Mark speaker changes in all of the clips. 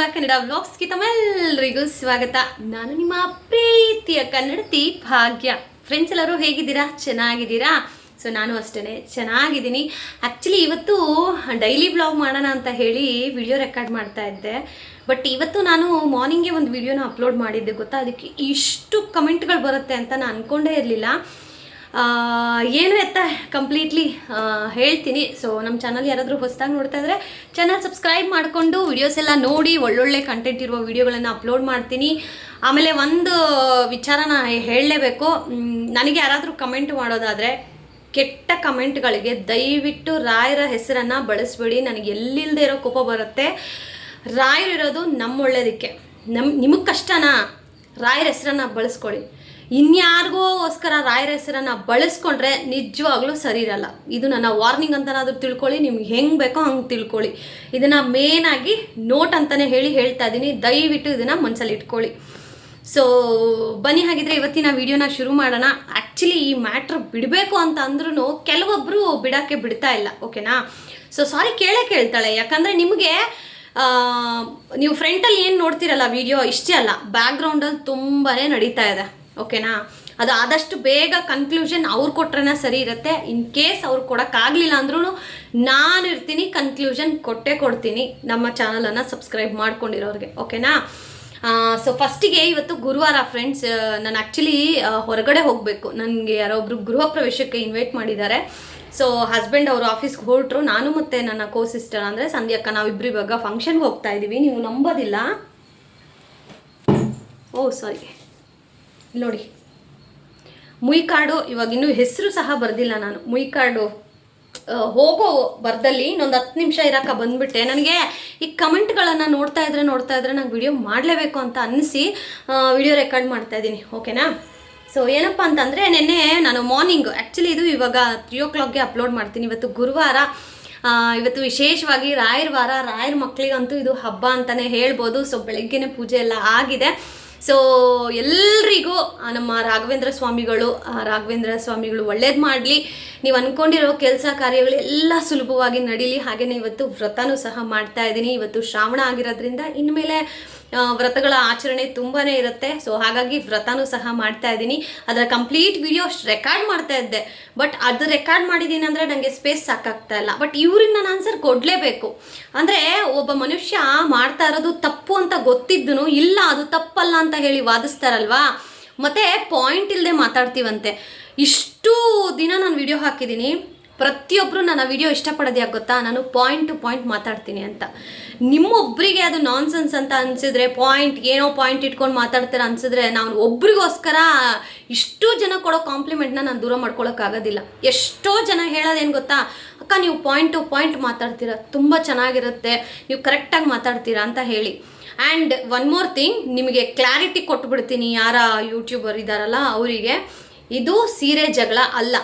Speaker 1: Back Kannada ವ್ಲಾಗ್ಸ್ಗೆ ತಮ್ಮೆಲ್ಲರಿಗೂ ಸ್ವಾಗತ. ನಾನು ನಿಮ್ಮ ಪ್ರೀತಿಯ ಕನ್ನಡತಿ ಭಾಗ್ಯ. ಫ್ರೆಂಡ್ಸ್ ಎಲ್ಲರೂ ಹೇಗಿದ್ದೀರಾ? ಚೆನ್ನಾಗಿದ್ದೀರಾ? ಸೊ ನಾನು ಅಷ್ಟೇ ಚೆನ್ನಾಗಿದ್ದೀನಿ. ಆ್ಯಕ್ಚುಲಿ ಇವತ್ತು ಡೈಲಿ ಬ್ಲಾಗ್ ಮಾಡೋಣ ಅಂತ ಹೇಳಿ ವಿಡಿಯೋ ರೆಕಾರ್ಡ್ ಮಾಡ್ತಾ ಇದ್ದೆ. ಬಟ್ ಇವತ್ತು ನಾನು ಮಾರ್ನಿಂಗೇ ಒಂದು ವಿಡಿಯೋನ ಅಪ್ಲೋಡ್ ಮಾಡಿದ್ದೆ. ಗೊತ್ತಾ? ಅದಕ್ಕೆ ಇಷ್ಟು ಕಮೆಂಟ್ಗಳು ಬರುತ್ತೆ ಅಂತ ನಾನು ಅಂದ್ಕೊಂಡೇ ಇರಲಿಲ್ಲ. ಏನು ಎತ್ತ ಕಂಪ್ಲೀಟ್ಲಿ ಹೇಳ್ತೀನಿ. ಸೊ ನಮ್ಮ ಚಾನಲ್ ಯಾರಾದರೂ ಹೊಸದಾಗಿ ನೋಡ್ತಾ ಇದ್ರೆ ಚಾನಲ್ ಸಬ್ಸ್ಕ್ರೈಬ್ ಮಾಡಿಕೊಂಡು ವಿಡಿಯೋಸ್ ಎಲ್ಲ ನೋಡಿ, ಒಳ್ಳೊಳ್ಳೆ ಕಂಟೆಂಟ್ ಇರುವ ವಿಡಿಯೋಗಳನ್ನು ಅಪ್ಲೋಡ್ ಮಾಡ್ತೀನಿ. ಆಮೇಲೆ ಒಂದು ವಿಚಾರನ ಹೇಳಲೇಬೇಕು. ನನಗೆ ಯಾರಾದರೂ ಕಮೆಂಟ್ ಮಾಡೋದಾದರೆ, ಕೆಟ್ಟ ಕಮೆಂಟ್ಗಳಿಗೆ ದಯವಿಟ್ಟು ರಾಯರ ಹೆಸರನ್ನು ಬಳಸಬೇಡಿ. ನನಗೆ ಎಲ್ಲಿಲ್ಲದೆ ಇರೋ ಕೋಪ ಬರುತ್ತೆ. ರಾಯರಿರೋದು ನಮ್ಮ ಒಳ್ಳೇದಕ್ಕೆ ನಮ್ಮ ನಿಮಗೆ ಕಷ್ಟನಾ? ರಾಯರ ಹೆಸರನ್ನು ಬಳಸ್ಕೊಳ್ಳಿ. ಇನ್ಯಾರಿಗೋಸ್ಕರ ರಾಯರ ಹೆಸರನ್ನು ಬಳಸ್ಕೊಂಡ್ರೆ ನಿಜವಾಗ್ಲೂ ಸರಿ ಇರಲ್ಲ. ಇದು ನನ್ನ ವಾರ್ನಿಂಗ್ ಅಂತನಾದರೂ ತಿಳ್ಕೊಳ್ಳಿ, ನಿಮ್ಗೆ ಹೆಂಗೆ ಬೇಕೋ ಹಂಗೆ ತಿಳ್ಕೊಳ್ಳಿ. ಇದನ್ನು ಆಗಿ ನೋಟ್ ಅಂತಲೇ ಹೇಳಿ ಹೇಳ್ತಾ ಇದ್ದೀನಿ ದಯವಿಟ್ಟು ಇದನ್ನು ಮನಸ್ಸಲ್ಲಿ ಇಟ್ಕೊಳ್ಳಿ. ಸೊ ಬನ್ನಿ ಹಾಗಿದ್ರೆ ಇವತ್ತಿನ ವಿಡಿಯೋನ ಶುರು ಮಾಡೋಣ. ಆ್ಯಕ್ಚುಲಿ ಈ ಮ್ಯಾಟ್ರ್ ಬಿಡಬೇಕು ಅಂತ ಅಂದ್ರೂ ಕೆಲವೊಬ್ಬರು ಬಿಡೋಕ್ಕೆ ಬಿಡ್ತಾ ಇಲ್ಲ ಓಕೆನಾ ಸೊ ಸಾರಿ ಕೇಳೇ ಕೇಳ್ತಾಳೆ. ಯಾಕಂದರೆ ನಿಮಗೆ ನೀವು ಫ್ರಂಟಲ್ಲಿ ಏನು ನೋಡ್ತಿರಲ್ಲ ವಿಡಿಯೋ ಇಷ್ಟೇ ಅಲ್ಲ. ಬ್ಯಾಕ್ಗ್ರೌಂಡಲ್ಲಿ ತುಂಬಾ ನಡೀತಾ ಇದೆ. ಓಕೆನಾ? ಅದು ಆದಷ್ಟು ಬೇಗ ಕನ್ಕ್ಲೂಷನ್ ಅವ್ರು ಕೊಟ್ರೇನ ಸರಿ ಇರುತ್ತೆ. ಇನ್ ಕೇಸ್ ಅವ್ರು ಕೊಡೋಕ್ಕಾಗಲಿಲ್ಲ ಅಂದ್ರೂ ನಾನು ಇರ್ತೀನಿ ಕನ್ಕ್ಲೂಷನ್ ಕೊಟ್ಟೇ ಕೊಡ್ತೀನಿ. ನಮ್ಮ ಚಾನಲನ್ನು ಸಬ್ಸ್ಕ್ರೈಬ್ ಮಾಡ್ಕೊಂಡಿರೋರಿಗೆ. ಓಕೆನಾ? ಸೊ ಫಸ್ಟಿಗೆ ಇವತ್ತು ಗುರುವಾರ ಫ್ರೆಂಡ್ಸ್ ನಾನು ಆ್ಯಕ್ಚುಲಿ ಹೊರಗಡೆ ಹೋಗಬೇಕು. ನನಗೆ ಯಾರೋ ಒಬ್ರು ಗೃಹ ಪ್ರವೇಶಕ್ಕೆ ಇನ್ವೈಟ್ ಮಾಡಿದ್ದಾರೆ. ಸೊ ಹಸ್ಬೆಂಡ್ ಅವರು ಆಫೀಸ್ಗೆ ಹೊರಟ್ರು. ನಾನು ಮತ್ತು ನನ್ನ ಕೋ ಸಿಸ್ಟರ್ ಅಂದರೆ ಸಂಧ್ಯಕ್ಕ, ನಾವಿಬ್ರು ಇವಾಗ ಫಂಕ್ಷನ್ಗೆ ಹೋಗ್ತಾ ಇದ್ದೀವಿ ನೀವು ನಂಬೋದಿಲ್ಲ? ಓ ಸಾರಿ ನೋಡಿ. ಮುಯ್ಕಾಡು ಇವಾಗ ಇನ್ನೂ ಹೆಸರು ಸಹ ಬರ್ದಿಲ್ಲ ನಾನು. ಮುಯ್ಕಾಡು ಆ, ಹೋಗೋ ಬರ್ದಲ್ಲಿ ಇನ್ನೊಂದು ಹತ್ತು ನಿಮಿಷ ಇರಕ್ಕೆ ಬಂದ್ಬಿಟ್ಟೆ. ನನಗೆ ಈ ಕಮೆಂಟ್ಗಳನ್ನು ನೋಡ್ತಾ ಇದ್ರೆ ನೋಡ್ತಾ ಇದ್ರೆ ನಂಗೆ ವಿಡಿಯೋ ಮಾಡಲೇಬೇಕು ಅಂತ ಅನ್ನಿಸಿ ವಿಡಿಯೋ ರೆಕಾರ್ಡ್ ಮಾಡ್ತಾ ಇದ್ದೀನಿ. ಓಕೆನಾ? ಸೊ ಏನಪ್ಪ ಅಂತಂದರೆ ನಿನ್ನೆ ನಾನು ಮಾರ್ನಿಂಗ್ ಆ್ಯಕ್ಚುಲಿ ಇದು ಇವಾಗ ತ್ರೀ ಓ ಕ್ಲಾಕ್ಗೆ ಅಪ್ಲೋಡ್ ಮಾಡ್ತೀನಿ. ಇವತ್ತು ಗುರುವಾರ ಇವತ್ತು ವಿಶೇಷವಾಗಿ ರಾಯರ ವಾರ ರಾಯರ ಮಕ್ಕಳಿಗಂತೂ ಇದು ಹಬ್ಬ ಅಂತಲೇ ಹೇಳ್ಬೋದು. ಸೊ ಬೆಳಗ್ಗೆನೇ ಪೂಜೆ ಎಲ್ಲ ಆಗಿದೆ. ಸೊ ಎಲ್ರಿಗೂ ನಮ್ಮ ರಾಘವೇಂದ್ರ ಸ್ವಾಮಿಗಳು ರಾಘವೇಂದ್ರ ಸ್ವಾಮಿಗಳು ಒಳ್ಳೇದು ಮಾಡಲಿ. ನೀವು ಅಂದ್ಕೊಂಡಿರೋ ಕೆಲಸ ಕಾರ್ಯಗಳು ಎಲ್ಲ ಸುಲಭವಾಗಿ ನಡೀಲಿ. ಹಾಗೆಯೇ ಇವತ್ತು ವ್ರತನೂ ಸಹ ಮಾಡ್ತಾ ಇದ್ದೀನಿ. ಇವತ್ತು ಶ್ರಾವಣ ಆಗಿರೋದ್ರಿಂದ ಇನ್ಮೇಲೆ ವ್ರತಗಳ ಆಚರಣೆ ತುಂಬಾ ಇರುತ್ತೆ. ಸೊ ಹಾಗಾಗಿ ವ್ರತನೂ ಸಹ ಮಾಡ್ತಾ ಇದ್ದೀನಿ. ಅದರ ಕಂಪ್ಲೀಟ್ ವಿಡಿಯೋ ರೆಕಾರ್ಡ್ ಮಾಡ್ತಾ ಇದ್ದೆ. ಬಟ್ ಅದು ರೆಕಾರ್ಡ್ ಮಾಡಿದ್ದೀನಿ ಅಂದರೆ ನನಗೆ ಸ್ಪೇಸ್ ಸಾಕಾಗ್ತಾ ಇಲ್ಲ. ಬಟ್ ಇವ್ರಿಗೆ ನಾನು ಆನ್ಸರ್ ಕೊಡಲೇಬೇಕು. ಅಂದರೆ ಒಬ್ಬ ಮನುಷ್ಯ ಮಾಡ್ತಾ ಇರೋದು ತಪ್ಪು ಅಂತ ಗೊತ್ತಿದ್ದನು, ಇಲ್ಲ ಅದು ತಪ್ಪಲ್ಲ ಅಂತ ಹೇಳಿ ವಾದಿಸ್ತಾರಲ್ವಾ? ಮತ್ತೆ ಪಾಯಿಂಟ್ ಇಲ್ಲದೆ ಮಾತಾಡ್ತೀವಂತೆ. ಇಷ್ಟು ದಿನ ನಾನು ವಿಡಿಯೋ ಹಾಕಿದ್ದೀನಿ ಪ್ರತಿಯೊಬ್ಬರು ನನ್ನ ವಿಡಿಯೋ ಇಷ್ಟಪಡೋದು ಯಾಕೆ ಗೊತ್ತಾ? ನಾನು ಪಾಯಿಂಟ್ ಟು ಪಾಯಿಂಟ್ ಮಾತಾಡ್ತೀನಿ ಅಂತ. ನಿಮ್ಮೊಬ್ಬರಿಗೆ ಅದು ನಾನ್ಸೆನ್ಸ್ ಅಂತ ಅನಿಸಿದ್ರೆ ಪಾಯಿಂಟ್ ಏನೋ ಪಾಯಿಂಟ್ ಇಟ್ಕೊಂಡು ಮಾತಾಡ್ತಾರೆ ಅನಿಸಿದ್ರೆ, ನಾನು ಒಬ್ರಿಗೋಸ್ಕರ ಇಷ್ಟು ಜನ ಕೊಡೋ ಕಾಂಪ್ಲಿಮೆಂಟ್ನ ನಾನು ದೂರ ಮಾಡ್ಕೊಳ್ಳೋಕ್ಕಾಗೋದಿಲ್ಲ ಎಷ್ಟೋ ಜನ ಹೇಳೋದೇನು ಗೊತ್ತಾ? ಅಕ್ಕ, ನೀವು ಪಾಯಿಂಟ್ ಟು ಪಾಯಿಂಟ್ ಮಾತಾಡ್ತೀರ. ತುಂಬ ಚೆನ್ನಾಗಿರುತ್ತೆ. ನೀವು ಕರೆಕ್ಟಾಗಿ ಮಾತಾಡ್ತೀರಾ? ಅಂತ ಹೇಳಿ. ಆ್ಯಂಡ್ ಒನ್ ಮೋರ್ ಥಿಂಗ್ ನಿಮಗೆ ಕ್ಲಾರಿಟಿ ಕೊಟ್ಬಿಡ್ತೀನಿ ಯಾರ ಯೂಟ್ಯೂಬರ್ ಇದ್ದಾರಲ್ಲ ಅವರಿಗೆ. ಇದು ಸೀರೆ ಜಗಳ ಅಲ್ಲ.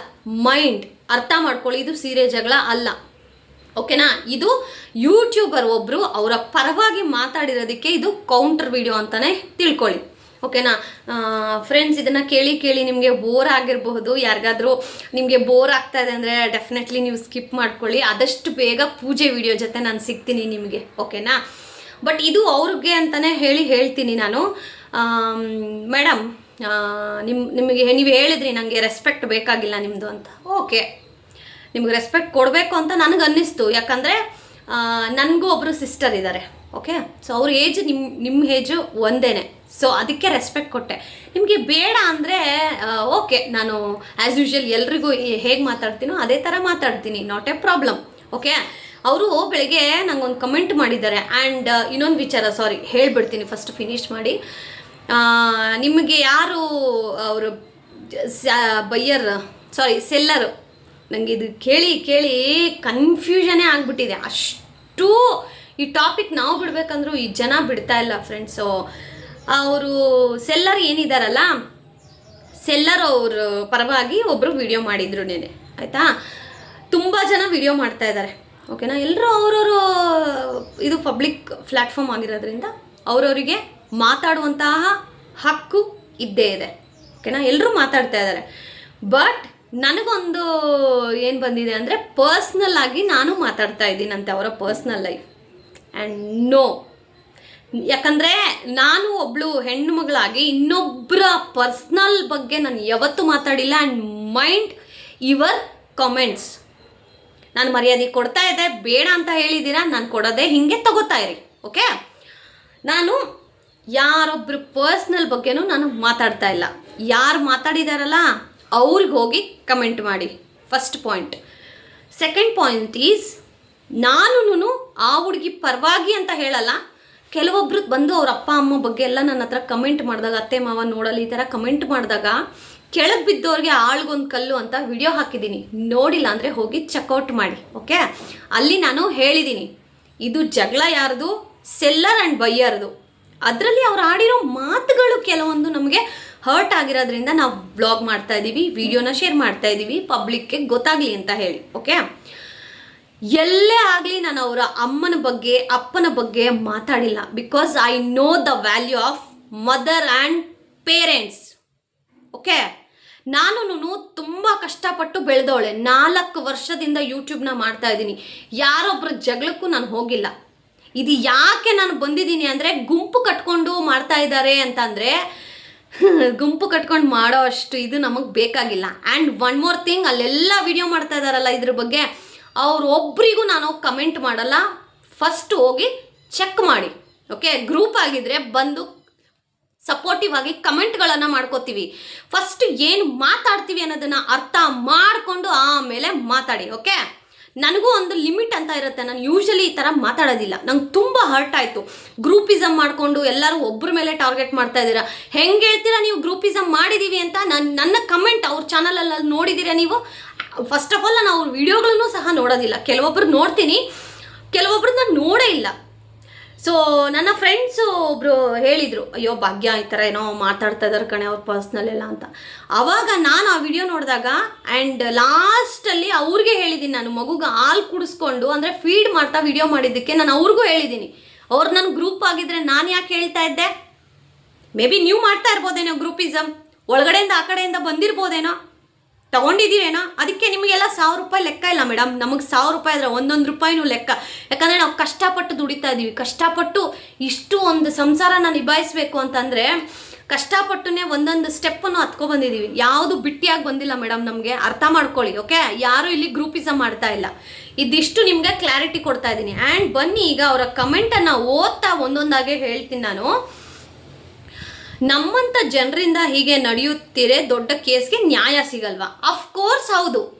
Speaker 1: ಮೈಂಡ್. ಅರ್ಥ ಮಾಡ್ಕೊಳ್ಳಿ, ಇದು ಸೀರೆ ಜಗಳ ಅಲ್ಲ. ಓಕೆನಾ? ಇದು ಯೂಟ್ಯೂಬರ್ ಒಬ್ಬರು ಅವರ ಪರವಾಗಿ ಮಾತಾಡಿರೋದಕ್ಕೆ ಇದು ಕೌಂಟರ್ ವಿಡಿಯೋ ಅಂತಲೇ ತಿಳ್ಕೊಳ್ಳಿ. ಓಕೆನಾ? ಫ್ರೆಂಡ್ಸ್ ಇದನ್ನು ಕೇಳಿ ಕೇಳಿ ನಿಮಗೆ ಬೋರ್ ಆಗಿರಬಹುದು. ಯಾರಿಗಾದರೂ ನಿಮಗೆ ಬೋರ್ ಆಗ್ತಾ ಇದೆ ಅಂದರೆ ಡೆಫಿನೆಟ್ಲಿ ನೀವು ಸ್ಕಿಪ್ ಮಾಡ್ಕೊಳ್ಳಿ. ಆದಷ್ಟು ಬೇಗ ಪೂಜೆ ವಿಡಿಯೋ ಜೊತೆ ನಾನು ಸಿಗ್ತೀನಿ ನಿಮಗೆ. ಓಕೆನಾ? ಬಟ್ ಇದು ಅವ್ರಿಗೆ ಅಂತಲೇ ಹೇಳಿ ಹೇಳ್ತೀನಿ ನಾನು. ಮೇಡಮ್ ನಿಮ್ಮ ನಿಮಗೆ ನೀವು ಹೇಳಿದ್ರಿ ನನಗೆ ರೆಸ್ಪೆಕ್ಟ್ ಬೇಕಾಗಿಲ್ಲ ನಿಮ್ಮದು ಅಂತ. ಓಕೆ ನಿಮ್ಗೆ ರೆಸ್ಪೆಕ್ಟ್ ಕೊಡಬೇಕು ಅಂತ ನನಗೆ ಅನ್ನಿಸ್ತು. ಯಾಕಂದರೆ ನನಗೂ ಒಬ್ಬರು ಸಿಸ್ಟರ್ ಇದ್ದಾರೆ ಓಕೆ ಸೊ ಅವ್ರ ಏಜ್ ನಿಮ್ಮ ನಿಮ್ಮ ಏಜು ಒಂದೇ ಸೊ ಅದಕ್ಕೆ ರೆಸ್ಪೆಕ್ಟ್ ಕೊಟ್ಟೆ. ನಿಮಗೆ ಬೇಡ ಅಂದರೆ ಓಕೆ ನಾನು ಆ್ಯಸ್ ಯೂಶ್ವಲ್ ಎಲ್ರಿಗೂ ಹೇಗೆ ಮಾತಾಡ್ತೀನೋ ಅದೇ ಥರ ಮಾತಾಡ್ತೀನಿ. ನಾಟ್ ಎ ಪ್ರಾಬ್ಲಮ್ ಓಕೆ ಅವರು ಬೆಳಗ್ಗೆ ನಂಗೊಂದು ಕಮೆಂಟ್ ಮಾಡಿದ್ದಾರೆ. ಆ್ಯಂಡ್ ಇನ್ನೊಂದು ವಿಚಾರ ಸಾರಿ ಹೇಳಿಬಿಡ್ತೀನಿ. ಫಸ್ಟ್ ಫಿನಿಶ್ ಮಾಡಿ. ನಿಮಗೆ ಯಾರು ಅವರು ಬಯ್ಯರ್ ಸಾರಿ ಸೆಲ್ಲರ್ ನನಗೆ ಇದು ಕೇಳಿ ಕೇಳಿ ಕನ್ಫ್ಯೂಷನೇ ಆಗಿಬಿಟ್ಟಿದೆ. ಅಷ್ಟು ಈ ಟಾಪಿಕ್ ನಾವು ಬಿಡಬೇಕಂದ್ರೂ ಈ ಜನ ಬಿಡ್ತಾ ಇಲ್ಲ ಫ್ರೆಂಡ್ಸು ಅವರು ಸೆಲ್ಲರ್ ಏನಿದಾರಲ್ಲ ಸೆಲ್ಲರ್ ಅವ್ರ ಪರವಾಗಿ ಒಬ್ಬರು ವಿಡಿಯೋ ಮಾಡಿದ್ರು ನೆನೆ ಆಯಿತಾ? ತುಂಬ ಜನ ವಿಡಿಯೋ ಮಾಡ್ತಾ ಇದ್ದಾರೆ ಓಕೆನಾ ಎಲ್ಲರೂ ಅವರವರು ಇದು ಪಬ್ಲಿಕ್ ಪ್ಲ್ಯಾಟ್ಫಾರ್ಮ್ ಆಗಿರೋದ್ರಿಂದ ಅವ್ರವರಿಗೆ ಮಾತಾಡುವಂತಹ ಹಕ್ಕು ಇದ್ದೇ ಇದೆ. ಓಕೆನಾ? ಎಲ್ಲರೂ ಮಾತಾಡ್ತಾ ಇದ್ದಾರೆ. ಬಟ್ ನನಗೊಂದು ಏನು ಬಂದಿದೆ ಅಂದರೆ ಪರ್ಸ್ನಲ್ ಆಗಿ ನಾನು ಮಾತಾಡ್ತಾ ಇದ್ದೀನಂತೆ ಅವರ ಪರ್ಸ್ನಲ್ ಲೈಫ್ ಆ್ಯಂಡ್ ನೋ ಯಾಕಂದರೆ ನಾನು ಒಬ್ಬಳು ಹೆಣ್ಣು ಮಗಳಾಗಿ ಇನ್ನೊಬ್ಬರ ಪರ್ಸ್ನಲ್ ಬಗ್ಗೆ ನಾನು ಯಾವತ್ತೂ ಮಾತಾಡಿಲ್ಲ. ಆ್ಯಂಡ್ ಮೈಂಡ್ ಯುವರ್ ಕಾಮೆಂಟ್ಸ್ ನಾನು ಮರ್ಯಾದೆ ಕೊಡ್ತಾ ಇದ್ದೆ ಬೇಡ ಅಂತ ಹೇಳಿದ್ದೀರಾ, ನಾನು ಕೊಡೋದೇ ಹಿಂಗೆ ತಗೋತಾ ಇರಿ. ಓಕೆ ನಾನು ಯಾರೊಬ್ಬರು ಪರ್ಸ್ನಲ್ ಬಗ್ಗೆನೂ ನಾನು ಮಾತಾಡ್ತಾ ಇಲ್ಲ. ಯಾರು ಮಾತಾಡಿದಾರಲ್ಲ, ಅವ್ರಿಗೆ ಹೋಗಿ ಕಮೆಂಟ್ ಮಾಡಿ. First point second point is ನಾನು ಆ ಹುಡುಗಿ ಪರವಾಗಿ ಅಂತ ಹೇಳಲ್ಲ. ಕೆಲವೊಬ್ರು ಬಂದು ಅವ್ರ ಅಪ್ಪ, ಅಮ್ಮ ಬಗ್ಗೆ ಎಲ್ಲ ನನ್ನ ಹತ್ರ ಕಮೆಂಟ್ ಮಾಡಿದಾಗ, ಅತ್ತೆ, ಮಾವ ನೋಡಲಿ ಈ ಥರ ಕಮೆಂಟ್ ಮಾಡಿದಾಗ ಕೆಳಗೆ ಬಿದ್ದವ್ರಿಗೆ ಆಳ್ಗೊಂದು ಕಲ್ಲು ಅಂತ ವಿಡಿಯೋ ಹಾಕಿದ್ದೀನಿ. ನೋಡಿಲ್ಲ ಅಂದರೆ ಹೋಗಿ ಚೆಕ್ಔಟ್ ಮಾಡಿ ಓಕೆ ಅಲ್ಲಿ ನಾನು ಹೇಳಿದ್ದೀನಿ, ಇದು ಜಗಳ ಯಾರ್ದು? ಸೆಲ್ಲರ್ ಆ್ಯಂಡ್ ಬೈಯರ್ದು ಅದರಲ್ಲಿ ಅವ್ರು ಆಡಿರೋ ಮಾತುಗಳು ಕೆಲವೊಂದು ನಮಗೆ ಹರ್ಟ್ ಆಗಿರೋದ್ರಿಂದ ನಾವು ಬ್ಲಾಗ್ ಮಾಡ್ತಾ ಇದ್ದೀವಿ ವಿಡಿಯೋನ ಶೇರ್ ಮಾಡ್ತಾ ಇದ್ದೀವಿ ಪಬ್ಲಿಕ್ಗೆ ಗೊತ್ತಾಗಲಿ ಅಂತ ಹೇಳಿ ಓಕೆ ಎಲ್ಲೇ ಆಗಲಿ ನಾನು ಅವರ ಅಮ್ಮನ ಬಗ್ಗೆ, ಅಪ್ಪನ ಬಗ್ಗೆ ಮಾತಾಡಿಲ್ಲ because I know the value of mother and parents okay ನಾನು ತುಂಬ ಕಷ್ಟಪಟ್ಟು ಬೆಳೆದವಳೆ. ನಾಲ್ಕು ವರ್ಷದಿಂದ ಯೂಟ್ಯೂಬ್ನ ಮಾಡ್ತಾ ಇದ್ದೀನಿ ಯಾರೊಬ್ಬರ ಜಗಳಕ್ಕೂ ನಾನು ಹೋಗಿಲ್ಲ. ಇದು ಯಾಕೆ ನಾನು ಬಂದಿದ್ದೀನಿ ಅಂದರೆ ಗುಂಪು ಕಟ್ಕೊಂಡು ಮಾಡ್ತಾ ಇದ್ದಾರೆ ಅಂತಂದರೆ ಗುಂಪು ಕಟ್ಕೊಂಡು ಮಾಡೋ ಅಷ್ಟು ಇದು ನಮಗೆ ಬೇಕಾಗಿಲ್ಲ. ಆ್ಯಂಡ್ ಒನ್ ಮೋರ್ ಥಿಂಗ್ ಅಲ್ಲೆಲ್ಲ ವಿಡಿಯೋ ಮಾಡ್ತಾ ಇದ್ದಾರಲ್ಲ ಇದ್ರ ಬಗ್ಗೆ, ಅವ್ರೊಬ್ರಿಗೂ ನಾನು ಕಮೆಂಟ್ ಮಾಡಲ್ಲ. ಫಸ್ಟ್ ಹೋಗಿ ಚೆಕ್ ಮಾಡಿ. ಓಕೆ ಗ್ರೂಪ್ ಆಗಿದ್ರೆ ಬಂದು ಸಪೋರ್ಟಿವ್ ಆಗಿ ಕಮೆಂಟ್ಗಳನ್ನು ಮಾಡ್ಕೋತೀವಿ. ಫಸ್ಟ್ ಏನು ಮಾತಾಡ್ತೀವಿ ಅನ್ನೋದನ್ನ ಅರ್ಥ ಮಾಡಿಕೊಂಡು ಆಮೇಲೆ ಮಾತಾಡಿ ಓಕೆ ನನಗೂ ಒಂದು ಲಿಮಿಟ್ ಅಂತ ಇರುತ್ತೆ. ನಾನು ಯೂಶಲಿ ಈ ಥರ ಮಾತಾಡೋದಿಲ್ಲ. ನಂಗೆ ತುಂಬ ಹರ್ಟ್ ಆಯಿತು. ಗ್ರೂಪಿಸಮ್ ಮಾಡಿಕೊಂಡು ಎಲ್ಲರೂ ಒಬ್ಬರ ಮೇಲೆ ಟಾರ್ಗೆಟ್ ಮಾಡ್ತಾ ಇದ್ದೀರಾ? ಹೆಂಗೆ ಹೇಳ್ತೀರಾ ನೀವು ಗ್ರೂಪಿಸಮ್ ಮಾಡಿದ್ದೀವಿ ಅಂತ? ನನ್ನ ನನ್ನ ಕಮೆಂಟ್ ಅವ್ರ ಚಾನಲಲ್ಲಿ ನೋಡಿದ್ದೀರಾ ನೀವು? ಫಸ್ಟ್ ಆಫ್ ಆಲ್ ನಾನು ಅವ್ರ ವಿಡಿಯೋಗಳನ್ನು ಸಹ ನೋಡೋದಿಲ್ಲ. ಕೆಲವೊಬ್ರು ನೋಡ್ತೀನಿ. ಕೆಲವೊಬ್ರು ನಾನು ನೋಡೇ ಇಲ್ಲ. ಸೊ ನನ್ನ ಫ್ರೆಂಡ್ಸು ಒಬ್ಬರು ಹೇಳಿದರು, ಅಯ್ಯೋ, ಭಾಗ್ಯ, ಈ ಥರ ಏನೋ ಮಾತಾಡ್ತಾ ಇದ್ದಾರೆ ಕಣೆ ಅವ್ರ ಪರ್ಸ್ನಲ್ ಎಲ್ಲ ಅಂತ. ಆವಾಗ ನಾನು ಆ ವಿಡಿಯೋ ನೋಡಿದಾಗ ಆ್ಯಂಡ್ ಲಾಸ್ಟಲ್ಲಿ ಅವ್ರಿಗೆ ಹೇಳಿದ್ದೀನಿ ನಾನು ಮಗುಗೆ ಹಾಲು ಕುಡಿಸ್ಕೊಂಡು ಅಂದರೆ ಫೀಡ್ ಮಾಡ್ತಾ ವಿಡಿಯೋ ಮಾಡಿದ್ದಕ್ಕೆ ನಾನು ಅವ್ರಿಗೂ ಹೇಳಿದ್ದೀನಿ ಅವ್ರು ನನ್ನ ಗ್ರೂಪ್ ಆಗಿದ್ರೆ ನಾನು ಯಾಕೆ ಹೇಳ್ತಾ ಇದ್ದೆ? ಮೇ ಬಿ ನೀವು ಮಾಡ್ತಾ ಇರ್ಬೋದೇನೋ ಗ್ರೂಪಿಸಮ್ ಒಳಗಡೆಯಿಂದ ಆ ಕಡೆಯಿಂದ ಬಂದಿರ್ಬೋದೇನೋ? ತಗೊಂಡಿದ್ದೀರೇನೋ? ಅದಕ್ಕೆ ನಿಮಗೆಲ್ಲ ಸಾವಿರ ರೂಪಾಯಿ ಲೆಕ್ಕ ಇಲ್ಲ ಮೇಡಮ್. ನಮಗೆ ಸಾವಿರ ರೂಪಾಯಿ ಆದರೆ ಒಂದೊಂದು ರೂಪಾಯಿನೂ ಲೆಕ್ಕ. ಯಾಕಂದರೆ ನಾವು ಕಷ್ಟಪಟ್ಟು ದುಡಿತಾ ಇದ್ದೀವಿ ಕಷ್ಟಪಟ್ಟು ಇಷ್ಟು ಒಂದು ಸಂಸಾರನ ನಿಭಾಯಿಸಬೇಕು ಅಂತಂದರೆ ಕಷ್ಟಪಟ್ಟುನೇ ಒಂದೊಂದು ಸ್ಟೆಪ್ಪನ್ನು ಹತ್ಕೊ ಬಂದಿದ್ದೀವಿ ಯಾವುದು ಬಿಟ್ಟಿಯಾಗಿ ಬಂದಿಲ್ಲ ಮೇಡಮ್ ನಮಗೆ. ಅರ್ಥ ಮಾಡ್ಕೊಳ್ಳಿ, ಓಕೆ? ಯಾರು ಇಲ್ಲಿ ಗ್ರೂಪಿಸಮ್ ಮಾಡ್ತಾ ಇಲ್ಲ. ಇದಿಷ್ಟು ನಿಮಗೆ ಕ್ಲಾರಿಟಿ ಕೊಡ್ತಾ ಇದ್ದೀನಿ ಆ್ಯಂಡ್ ಬನ್ನಿ ಈಗ ಅವರ ಕಮೆಂಟನ್ನು ಓದ್ತಾ ಒಂದೊಂದಾಗೆ ಹೇಳ್ತೀನಿ ನಾನು. ನಮ್ಮಂಥ ಜನರಿಂದ ಹೀಗೆ ನಡೆಯುತ್ತಿರೇ ದೊಡ್ಡ ಕೇಸ್ಗೆ ನ್ಯಾಯ ಸಿಗಲ್ವಾ? ಅಫ್ಕೋರ್ಸ್ ಹೌದು.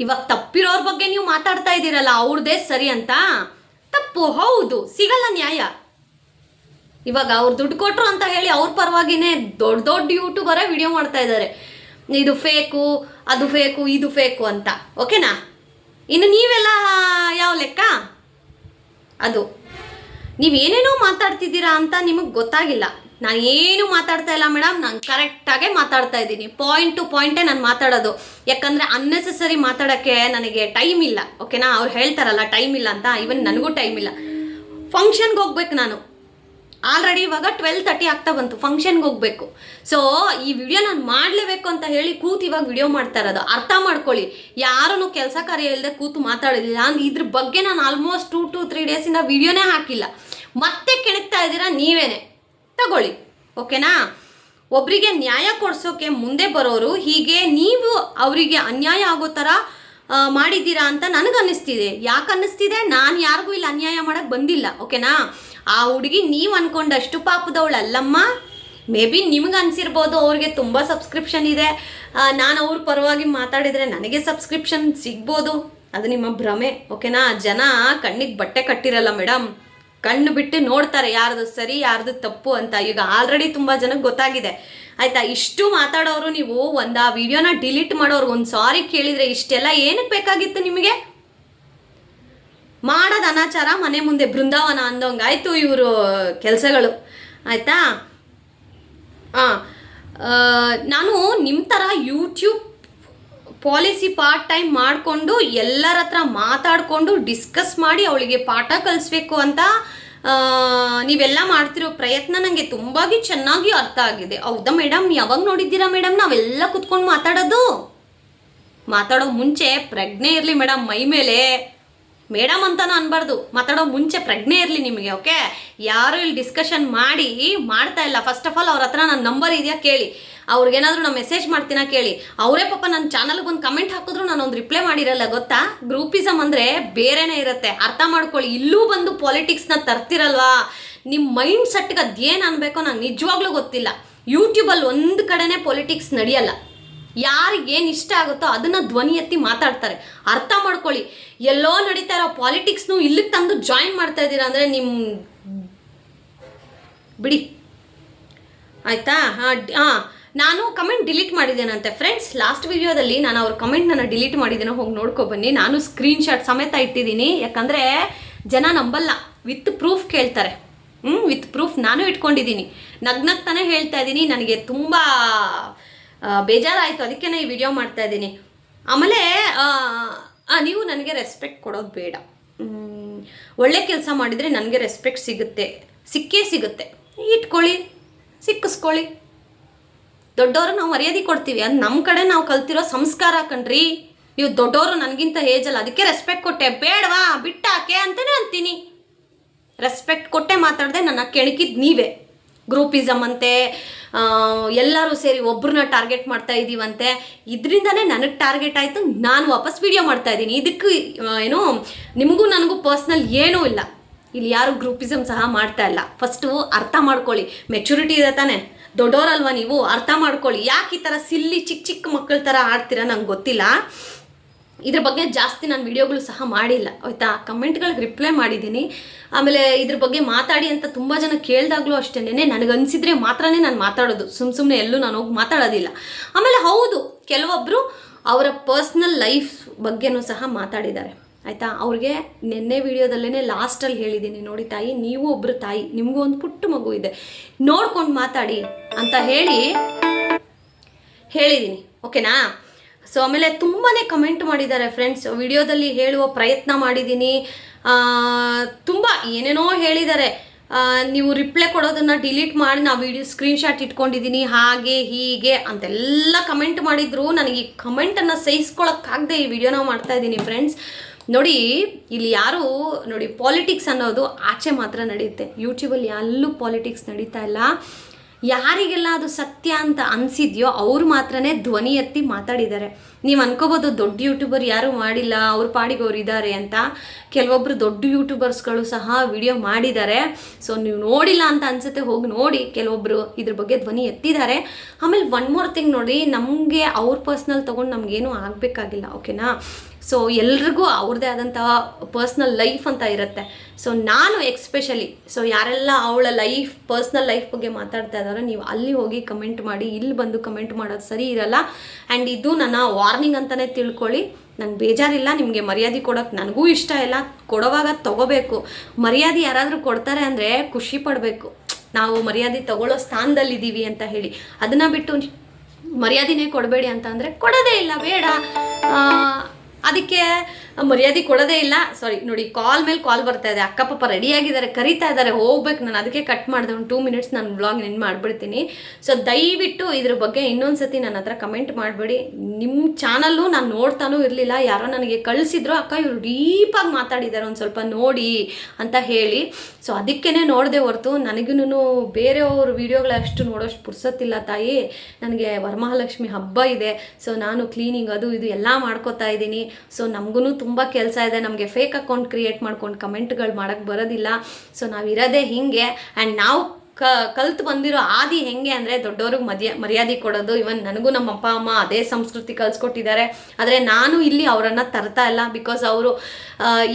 Speaker 1: ಇವಾಗ ತಪ್ಪಿರೋರ ಬಗ್ಗೆ ನೀವು ಮಾತಾಡ್ತಾ ಇದ್ದೀರಲ್ಲ ಅವ್ರದ್ದೇ ಸರಿ ಅಂತ? ತಪ್ಪು, ಹೌದು, ಸಿಗಲ್ಲ ನ್ಯಾಯ. ಇವಾಗ ಅವ್ರು ದುಡ್ಡು ಕೊಟ್ರು ಅಂತ ಹೇಳಿ ಅವ್ರ ಪರವಾಗಿನೇ ದೊಡ್ಡ ದೊಡ್ಡ ಯೂಟ್ಯೂಬರೇ ವಿಡಿಯೋ ಮಾಡ್ತಾ ಇದ್ದಾರೆ. ಇದು ಫೇಕು ಅದು ಫೇಕು ಇದು ಫೇಕು ಅಂತ. ಓಕೆನಾ ಇನ್ನು ನೀವೆಲ್ಲ ಯಾವ ಲೆಕ್ಕ? ಅದು. ನೀವೇನೇನೋ ಮಾತಾಡ್ತಿದ್ದೀರಾ ಅಂತ ನಿಮಗೆ ಗೊತ್ತಾಗಿಲ್ಲ. ನಾನು ಏನು ಮಾತಾಡ್ತಾ ಇಲ್ಲ ಮೇಡಮ್, ನಾನು ಕರೆಕ್ಟಾಗೆ ಮಾತಾಡ್ತಾ ಇದ್ದೀನಿ. ಪಾಯಿಂಟ್ ಟು ಪಾಯಿಂಟೇ ನಾನು ಮಾತಾಡೋದು. ಯಾಕಂದರೆ ಅನ್ನೆಸೆಸರಿ ಮಾತಾಡೋಕ್ಕೆ ನನಗೆ ಟೈಮ್ ಇಲ್ಲ ಓಕೆನಾ ಅವ್ರು ಹೇಳ್ತಾರಲ್ಲ ಟೈಮ್ ಇಲ್ಲ ಅಂತ. ಈವನ್ ನನಗೂ ಟೈಮ್ ಇಲ್ಲ. ಫಂಕ್ಷನ್ಗೆ ಹೋಗ್ಬೇಕು ನಾನು. ಆಲ್ರೆಡಿ ಇವಾಗ ಟ್ವೆಲ್ ತರ್ಟಿ ಆಗ್ತಾ ಬಂತು. ಫಂಕ್ಷನ್ಗೆ ಹೋಗಬೇಕು. ಸೊ ಈ ವಿಡಿಯೋ ನಾನು ಮಾಡಲೇಬೇಕು ಅಂತ ಹೇಳಿ ಕೂತು ಇವಾಗ ವಿಡಿಯೋ ಮಾಡ್ತಾ ಇರೋದು. ಅರ್ಥ ಮಾಡ್ಕೊಳ್ಳಿ. ಯಾರೂ ಕೆಲಸ ಕಾರ್ಯ ಇಲ್ಲದೆ ಕೂತು ಮಾತಾಡಲಿಲ್ಲ ಅಂದ್ರೆ ಇದ್ರ ಬಗ್ಗೆ ನಾನು ಆಲ್ಮೋಸ್ಟ್ ಟೂ ಟು ತ್ರೀ ಡೇಸಿಂದ ವಿಡಿಯೋನೇ ಹಾಕಿಲ್ಲ. ಮತ್ತೆ ಕೆಣಕ್ತಾ ಇದ್ದೀರಾ ನೀವೇನೆ. ತಗೊಳ್ಳಿ, ಓಕೆನಾ? ಒಬ್ಬರಿಗೆ ನ್ಯಾಯ ಕೊಡ್ಸೋಕೆ ಮುಂದೆ ಬರೋರು ಹೀಗೆ ನೀವು ಅವರಿಗೆ ಅನ್ಯಾಯ ಆಗೋ ಥರ ಮಾಡಿದ್ದೀರಾ ಅಂತ ನನಗೆ ಅನ್ನಿಸ್ತಿದೆ. ಯಾಕೆ ಅನ್ನಿಸ್ತಿದೆ? ನಾನು ಯಾರಿಗೂ ಇಲ್ಲಿ ಅನ್ಯಾಯ ಮಾಡೋಕ್ಕೆ ಬಂದಿಲ್ಲ, ಓಕೆನಾ? ಆ ಹುಡುಗಿ ನೀವು ಅನ್ಕೊಂಡಷ್ಟು ಪಾಪದವಳಲ್ಲಮ್ಮ. ಮೇ ಬಿ ನಿಮ್ಗೆ ಅನಿಸಿರ್ಬೋದು, ಅವ್ರಿಗೆ ತುಂಬ ಸಬ್ಸ್ಕ್ರಿಪ್ಷನ್ ಇದೆ. ನಾನು ಅವ್ರ ಪರವಾಗಿ ಮಾತಾಡಿದರೆ ನನಗೆ ಸಬ್ಸ್ಕ್ರಿಪ್ಷನ್ ಸಿಗ್ಬೋದು. ಅದು ನಿಮ್ಮ ಭ್ರಮೆ, ಓಕೆನಾ? ಜನ ಕಣ್ಣಿಗೆ ಬಟ್ಟೆ ಕಟ್ಟಿರಲ್ಲ ಮೇಡಮ್ ಕಣ್ಣು ಬಿಟ್ಟು ನೋಡ್ತಾರೆ ಯಾರ್ದು ಸರಿ, ಯಾರ್ದು ತಪ್ಪು ಅಂತ. ಈಗ ಆಲ್ರೆಡಿ ತುಂಬ ಜನಕ್ಕೆ ಗೊತ್ತಾಗಿದೆ. ಆಯ್ತಾ? ಇಷ್ಟು ಮಾತಾಡೋರು ನೀವು ಒಂದು ಆ ವಿಡಿಯೋನ ಡಿಲೀಟ್ ಮಾಡೋರು ಒಂದು ಸಾರಿ ಕೇಳಿದರೆ ಇಷ್ಟೆಲ್ಲ ಏನಕ್ಕೆ ಬೇಕಾಗಿತ್ತು ನಿಮಗೆ? ಮಾಡೋದು ಅನಾಚಾರ, ಮನೆ ಮುಂದೆ ಬೃಂದಾವನ ಅಂದಂಗಾಯ್ತು ಇವರು ಕೆಲಸಗಳು. ಆಯಿತಾ? ಹಾಂ ನಾನು ನಿಮ್ಮ ಥರ ಯೂಟ್ಯೂಬ್ ಪಾಲಿಸಿ ಪಾರ್ಟ್ ಟೈಮ್ ಮಾಡಿಕೊಂಡು ಎಲ್ಲರ ಹತ್ರ ಮಾತಾಡಿಕೊಂಡು ಡಿಸ್ಕಸ್ ಮಾಡಿ ಅವಳಿಗೆ ಪಾಠ ಕಲಿಸ್ಬೇಕು ಅಂತ ನೀವೆಲ್ಲ ಮಾಡ್ತಿರೋ ಪ್ರಯತ್ನ ನನಗೆ ತುಂಬ ಚೆನ್ನಾಗಿ ಅರ್ಥ ಆಗಿದೆ. ಹೌದಾ ಮೇಡಮ್? ಯಾವಾಗ ನೋಡಿದ್ದೀರಾ ಮೇಡಮ್ ನಾವೆಲ್ಲ ಕುತ್ಕೊಂಡು ಮಾತಾಡೋದು? ಮಾತಾಡೋ ಮುಂಚೆ ಪ್ರಜ್ಞೆ ಇರಲಿ ಮೇಡಮ್ ಮೈ ಮೇಲೆ. ಮೇಡಮ್ ಅಂತಾನು ಅನ್ಬಾರ್ದು. ಮಾತಾಡೋ ಮುಂಚೆ ಪ್ರಜ್ಞೆ ಇರಲಿ ನಿಮಗೆ, ಓಕೆ? ಯಾರು ಇಲ್ಲಿ ಡಿಸ್ಕಷನ್ ಮಾಡಿ ಮಾಡ್ತಾ ಇಲ್ಲ. ಫಸ್ಟ್ ಆಫ್ ಆಲ್ ಅವ್ರ ಹತ್ರ ನನ್ನ ನಂಬರ್ ಇದೆಯಾ ಕೇಳಿ. ಅವ್ರಿಗೇನಾದ್ರೂ ನಾನು ಮೆಸೇಜ್ ಮಾಡ್ತೀನ ಕೇಳಿ. ಅವರೇ ಪಾಪ ನನ್ನ ಚಾನಲ್ಗೆ ಒಂದು ಕಮೆಂಟ್ ಹಾಕಿದ್ರು ನಾನು ಒಂದು ರಿಪ್ಲೈ ಮಾಡಿರಲ್ಲ, ಗೊತ್ತಾ? ಗ್ರೂಪಿಸಮ್ ಅಂದರೆ ಬೇರೆನೇ ಇರುತ್ತೆ. ಅರ್ಥ ಮಾಡ್ಕೊಳ್ಳಿ. ಇಲ್ಲೂ ಬಂದು ಪಾಲಿಟಿಕ್ಸ್ನ ತರ್ತಿರಲ್ವಾ? ನಿಮ್ಮ ಮೈಂಡ್ ಸೆಟ್ಗೆ ಅದೇನು ಅನ್ಬೇಕೋ ನಂಗೆ ನಿಜವಾಗ್ಲೂ ಗೊತ್ತಿಲ್ಲ. ಯೂಟ್ಯೂಬಲ್ಲಿ ಒಂದು ಕಡೆನೇ ಪೊಲಿಟಿಕ್ಸ್ ನಡೆಯಲ್ಲ. ಯಾರಿಗೇನು ಇಷ್ಟ ಆಗುತ್ತೋ ಅದನ್ನು ಧ್ವನಿ ಎತ್ತಿ ಮಾತಾಡ್ತಾರೆ. ಅರ್ಥ ಮಾಡ್ಕೊಳ್ಳಿ. ಎಲ್ಲೋ ನಡೀತಾ ಇರೋ ಪಾಲಿಟಿಕ್ಸ್ನು ಇಲ್ಲಿಗೆ ತಂದು ಜಾಯಿನ್ ಮಾಡ್ತಾ ಇದ್ದೀರಾ ಅಂದರೆ ನಿಮ್ಮ ಬಿಡಿ. ಆಯಿತಾ? ಹಾಂ ಹಾಂ. ನಾನು ಕಮೆಂಟ್ ಡಿಲೀಟ್ ಮಾಡಿದ್ದೇನಂತೆ ಫ್ರೆಂಡ್ಸ್ ಲಾಸ್ಟ್ ವಿಡಿಯೋದಲ್ಲಿ ನಾನು ಅವ್ರ ಕಮೆಂಟ್ನ ಡಿಲೀಟ್ ಮಾಡಿದ್ದೇನೋ, ಹೋಗಿ ನೋಡ್ಕೊ ಬನ್ನಿ. ನಾನು ಸ್ಕ್ರೀನ್ಶಾಟ್ ಸಮೇತ ಇಟ್ಟಿದ್ದೀನಿ. ಯಾಕಂದರೆ ಜನ ನಂಬಲ್ಲ. ವಿತ್ ಪ್ರೂಫ್ ಕೇಳ್ತಾರೆ. ಹ್ಞೂ ವಿತ್ ಪ್ರೂಫ್ ನಾನು ಇಟ್ಕೊಂಡಿದ್ದೀನಿ. ನಗ್ನಗ್ತಾನೆ ಹೇಳ್ತಾ ಇದ್ದೀನಿ. ನನಗೆ ತುಂಬ ಬೇಜಾರಾಯಿತು. ಅದಕ್ಕೆ ಈ ವಿಡಿಯೋ ಮಾಡ್ತಾ ಇದ್ದೀನಿ. ಆಮೇಲೆ ನೀವು ನನಗೆ ರೆಸ್ಪೆಕ್ಟ್ ಕೊಡೋದು ಬೇಡ. ಒಳ್ಳೆ ಕೆಲಸ ಮಾಡಿದರೆ ನನಗೆ ರೆಸ್ಪೆಕ್ಟ್ ಸಿಗುತ್ತೆ. ಸಿಕ್ಕೇ ಸಿಗುತ್ತೆ. ಇಟ್ಕೊಳ್ಳಿ. ಸಿಕ್ಕಿಸ್ಕೊಳ್ಳಿ. ದೊಡ್ಡವರು ನಾವು ಮರ್ಯಾದೆ ಕೊಡ್ತೀವಿ. ಅದು ನಮ್ಮ ಕಡೆ ನಾವು ಕಲ್ತಿರೋ ಸಂಸ್ಕಾರ ಕಣ್ರಿ. ನೀವು ದೊಡ್ಡವರು ನನಗಿಂತ ಏಜಲ್ಲ ಅದಕ್ಕೆ ರೆಸ್ಪೆಕ್ಟ್ ಕೊಟ್ಟೆ. ಬೇಡವಾ, ಬಿಟ್ಟಾಕೆ ಅಂತಲೇ ಅಂತೀನಿ. ರೆಸ್ಪೆಕ್ಟ್ ಕೊಟ್ಟೆ ಮಾತಾಡದೆ ನನ್ನ ಕೆಣಕಿದ್ ನೀವೇ. ಗ್ರೂಪಿಸಮ್ ಅಂತೆ ಎಲ್ಲರೂ ಸೇರಿ ಒಬ್ಬರನ್ನ ಟಾರ್ಗೆಟ್ ಮಾಡ್ತಾ ಇದ್ದೀವಂತೆ ಇದರಿಂದನೇ ನನಗೆ ಟಾರ್ಗೆಟ್ ಆಯಿತು. ನಾನು ವಾಪಸ್ ವೀಡಿಯೋ ಮಾಡ್ತಾ ಇದ್ದೀನಿ. ಇದಕ್ಕೆ ಏನು, ನಿಮಗೂ ನನಗೂ ಪರ್ಸ್ನಲ್ ಏನೂ ಇಲ್ಲ. ಇಲ್ಲಿ ಯಾರು ಗ್ರೂಪಿಸಮ್ ಸಹ ಮಾಡ್ತಾ ಇಲ್ಲ. ಫಸ್ಟು ಅರ್ಥ ಮಾಡ್ಕೊಳ್ಳಿ. ಮೆಚುರಿಟಿ ಇದೆ ತಾನೆ. ದೊಡ್ಡೋರಲ್ವಾ ನೀವು? ಅರ್ಥ ಮಾಡ್ಕೊಳ್ಳಿ. ಯಾಕೆ ಈ ಥರ ಸಿಲ್ಲಿ ಚಿಕ್ಕ ಚಿಕ್ಕ ಮಕ್ಕಳ ಥರ ಆಡ್ತೀರಾ ನಂಗೆ ಗೊತ್ತಿಲ್ಲ. ಇದ್ರ ಬಗ್ಗೆ ಜಾಸ್ತಿ ನಾನು ವಿಡಿಯೋಗಳು ಸಹ ಮಾಡಿಲ್ಲ. ಆಯ್ತಾ? ಕಮೆಂಟ್ಗಳಿಗೆ ರಿಪ್ಲೈ ಮಾಡಿದ್ದೀನಿ. ಆಮೇಲೆ ಇದ್ರ ಬಗ್ಗೆ ಮಾತಾಡಿ ಅಂತ ತುಂಬ ಜನ ಕೇಳಿದಾಗಲೂ ಅಷ್ಟೇನೆ ನನಗೆ ಅನಿಸಿದ್ರೆ ಮಾತ್ರನೇ ನಾನು ಮಾತಾಡೋದು. ಸುಮ್ಮ ಸುಮ್ಮನೆ ಎಲ್ಲೂ ನಾನು ಹೋಗಿ ಮಾತಾಡೋದಿಲ್ಲ. ಆಮೇಲೆ ಹೌದು ಕೆಲವೊಬ್ಬರು ಅವರ ಪರ್ಸ್ನಲ್ ಲೈಫ್ ಬಗ್ಗೆನೂ ಸಹ ಮಾತಾಡಿದ್ದಾರೆ. ಆಯಿತಾ? ಅವ್ರಿಗೆ ನಿನ್ನೆ ವಿಡಿಯೋದಲ್ಲೇ ಲಾಸ್ಟಲ್ಲಿ ಹೇಳಿದ್ದೀನಿ ನೋಡಿ ತಾಯಿ, ನೀವು ಒಬ್ಬರು ತಾಯಿ, ನಿಮಗೂ ಒಂದು ಪುಟ್ಟ ಮಗು ಇದೆ. ನೋಡ್ಕೊಂಡು ಮಾತಾಡಿ ಅಂತ ಹೇಳಿ ಹೇಳಿದ್ದೀನಿ ಓಕೆನಾ? ಸೊ ಆಮೇಲೆ ತುಂಬಾ ಕಮೆಂಟ್ ಮಾಡಿದ್ದಾರೆ ಫ್ರೆಂಡ್ಸ್ ವಿಡಿಯೋದಲ್ಲಿ ಹೇಳುವ ಪ್ರಯತ್ನ ಮಾಡಿದ್ದೀನಿ ತುಂಬ ಏನೇನೋ ಹೇಳಿದ್ದಾರೆ. ನೀವು ರಿಪ್ಲೈ ಕೊಡೋದನ್ನು ಡಿಲೀಟ್ ಮಾಡಿ, ನಾವು ವಿಡಿಯೋ ಸ್ಕ್ರೀನ್ಶಾಟ್ ಇಟ್ಕೊಂಡಿದ್ದೀನಿ ಹಾಗೆ, ಹೀಗೆ ಅಂತೆಲ್ಲ ಕಮೆಂಟ್ ಮಾಡಿದ್ರು. ನನಗೆ ಈ ಕಮೆಂಟನ್ನು ಸಹಿಸ್ಕೊಳಕ್ಕಾಗದೆ ಈ ವಿಡಿಯೋನ ಮಾಡ್ತಾ ಇದ್ದೀನಿ ಫ್ರೆಂಡ್ಸ್ ನೋಡಿ, ಇಲ್ಲಿ ಯಾರು ನೋಡಿ ಪಾಲಿಟಿಕ್ಸ್ ಅನ್ನೋದು ಆಚೆ ಮಾತ್ರ ನಡೆಯುತ್ತೆ. ಯೂಟ್ಯೂಬಲ್ಲಿ ಎಲ್ಲೂ ಪಾಲಿಟಿಕ್ಸ್ ನಡೀತಾ ಇಲ್ಲ. ಯಾರಿಗೆಲ್ಲ ಅದು ಸತ್ಯ ಅಂತ ಅನಿಸಿದ್ಯೋ ಅವ್ರು ಮಾತ್ರನೇ ಧ್ವನಿ ಎತ್ತಿ ಮಾತಾಡಿದ್ದಾರೆ. ನೀವು ಅನ್ಕೋಬೋದು ದೊಡ್ಡ ಯೂಟ್ಯೂಬರ್ ಯಾರೂ ಮಾಡಿಲ್ಲ, ಅವ್ರ ಪಾಡಿಗೆ ಅವ್ರು ಇದ್ದಾರೆ ಅಂತ. ಕೆಲವೊಬ್ಬರು ದೊಡ್ಡ ಯೂಟ್ಯೂಬರ್ಸ್ಗಳು ಸಹ ವಿಡಿಯೋ ಮಾಡಿದ್ದಾರೆ. ಸೊ ನೀವು ನೋಡಿಲ್ಲ ಅಂತ ಅನ್ಸುತ್ತೆ, ಹೋಗಿ ನೋಡಿ. ಕೆಲವೊಬ್ಬರು ಇದ್ರ ಬಗ್ಗೆ ಧ್ವನಿ ಎತ್ತಿದ್ದಾರೆ. ಆಮೇಲೆ ಒನ್ ಮೋರ್ ಥಿಂಗ್ ನೋಡಿ, ನಮಗೆ ಅವ್ರ ಪರ್ಸ್ನಲ್ ತೊಗೊಂಡು ನಮಗೇನು ಆಗಬೇಕಾಗಿಲ್ಲ ಓಕೆನಾ ಸೊ ಎಲ್ರಿಗೂ ಅವ್ರದ್ದೇ ಆದಂತಹ ಪರ್ಸ್ನಲ್ ಲೈಫ್ ಅಂತ ಇರುತ್ತೆ. ಸೊ ನಾನು ಎಕ್ಸ್ಪೆಷಲಿ ಸೊ ಯಾರೆಲ್ಲ ಅವಳ ಲೈಫ್ ಪರ್ಸ್ನಲ್ ಲೈಫ್ ಬಗ್ಗೆ ಮಾತಾಡ್ತಾ ಇದ್ದಾರೋ, ನೀವು ಅಲ್ಲಿ ಹೋಗಿ ಕಮೆಂಟ್ ಮಾಡಿ, ಇಲ್ಲಿ ಬಂದು ಕಮೆಂಟ್ ಮಾಡೋದು ಸರಿ ಇರಲ್ಲ. ಆ್ಯಂಡ್ ಇದು ನನ್ನ ವಾರ್ನಿಂಗ್ ಅಂತಲೇ ತಿಳ್ಕೊಳ್ಳಿ. ನಂಗೆ ಬೇಜಾರಿಲ್ಲ, ನಿಮಗೆ ಮರ್ಯಾದೆ ಕೊಡೋಕೆ ನನಗೂ ಇಷ್ಟ ಇಲ್ಲ. ಕೊಡೋವಾಗ ತಗೋಬೇಕು. ಮರ್ಯಾದೆ ಯಾರಾದರೂ ಕೊಡ್ತಾರೆ ಅಂದರೆ ಖುಷಿ ಪಡಬೇಕು. ನಾವು ಮರ್ಯಾದೆ ತಗೊಳ್ಳೋ ಸ್ಥಾನದಲ್ಲಿದ್ದೀವಿ ಅಂತ ಹೇಳಿ. ಅದನ್ನು ಬಿಟ್ಟು ಮರ್ಯಾದೆನೇ ಕೊಡಬೇಡಿ ಅಂತ ಅಂದರೆ ಕೊಡೋದೇ ಇಲ್ಲ, ಬೇಡ. ಅದಕ್ಕೆ ಮರ್ಯಾದೆ ಕೊಡೋದೇ ಇಲ್ಲ. ಸಾರಿ ನೋಡಿ ಕಾಲ್ ಮೇಲೆ ಕಾಲ್ ಬರ್ತಾ ಇದೆ. ಅಕ್ಕ ಪಾಪ ರೆಡಿಯಾಗಿದ್ದಾರೆ ಕರಿತಾ ಇದ್ದಾರೆ. ಹೋಗ್ಬೇಕು, ನಾನು ಅದಕ್ಕೆ ಕಟ್ ಮಾಡಿದೆ. ಒಂದು ಟೂ ಮಿನಿಟ್ಸ್ ನಾನು ಬ್ಲಾಗ್ ನೆನ್ ಮಾಡಿಬಿಡ್ತೀನಿ. ಸೊ ದಯವಿಟ್ಟು ಇದ್ರ ಬಗ್ಗೆ ಇನ್ನೊಂದು ಸತಿ ನನ್ನ ಹತ್ರ ಕಮೆಂಟ್ ಮಾಡಬೇಡಿ. ನಿಮ್ಮ ಚಾನಲ್ಲು ನಾನು ನೋಡ್ತಾನೂ ಇರಲಿಲ್ಲ. ಯಾರೋ ನನಗೆ ಕಳಿಸಿದ್ರು, ಅಕ್ಕ ಇವರು ಡೀಪಾಗಿ ಮಾತಾಡಿದ್ದಾರೆ ಒಂದು ಸ್ವಲ್ಪ ನೋಡಿ ಅಂತ ಹೇಳಿ. ಸೊ ಅದಕ್ಕೇ ನೋಡಿದೆ ಹೊರತು. ನನಗೂ ಬೇರೆಯವ್ರ ವೀಡಿಯೋಗಳಷ್ಟು ನೋಡೋಷ್ಟು ಪುರ್ಸತ್ತಿಲ್ಲ ತಾಯಿ. ನನಗೆ ವರಮಹಾಲಕ್ಷ್ಮಿ ಹಬ್ಬ ಇದೆ. ಸೊ ನಾನು ಕ್ಲೀನಿಂಗ್ ಅದು ಇದು ಎಲ್ಲ ಮಾಡ್ಕೋತಾ ಇದ್ದೀನಿ. ಸೊ ನಮಗೂ ತುಂಬ ಕೆಲಸ ಇದೆ. ನಮಗೆ ಫೇಕ್ ಅಕೌಂಟ್ ಕ್ರಿಯೇಟ್ ಮಾಡ್ಕೊಂಡು ಕಮೆಂಟ್ಗಳು ಮಾಡೋಕ್ಕೆ ಬರೋದಿಲ್ಲ. ಸೊ ನಾವು ಇರೋದೇ ಹೀಗೆ. ಆ್ಯಂಡ್ ನಾವು ಕ, ಕಲ್ತು ಬಂದಿರೋ ಆದಿ ಹೆಂಗೆ ಅಂದರೆ ದೊಡ್ಡವ್ರಿಗೆ ಮದ್ಯ, ಮರ್ಯಾದೆ ಕೊಡೋದು. ಇವನ್ ನನಗೂ ನಮ್ಮ ಅಪ್ಪ, ಅಮ್ಮ ಅದೇ ಸಂಸ್ಕೃತಿ ಕಲಿಸ್ಕೊಟ್ಟಿದ್ದಾರೆ. ಆದರೆ ನಾನು ಇಲ್ಲಿ ಅವರನ್ನು ತರ್ತಾ ಇಲ್ಲ ಬಿಕಾಸ್ ಅವರು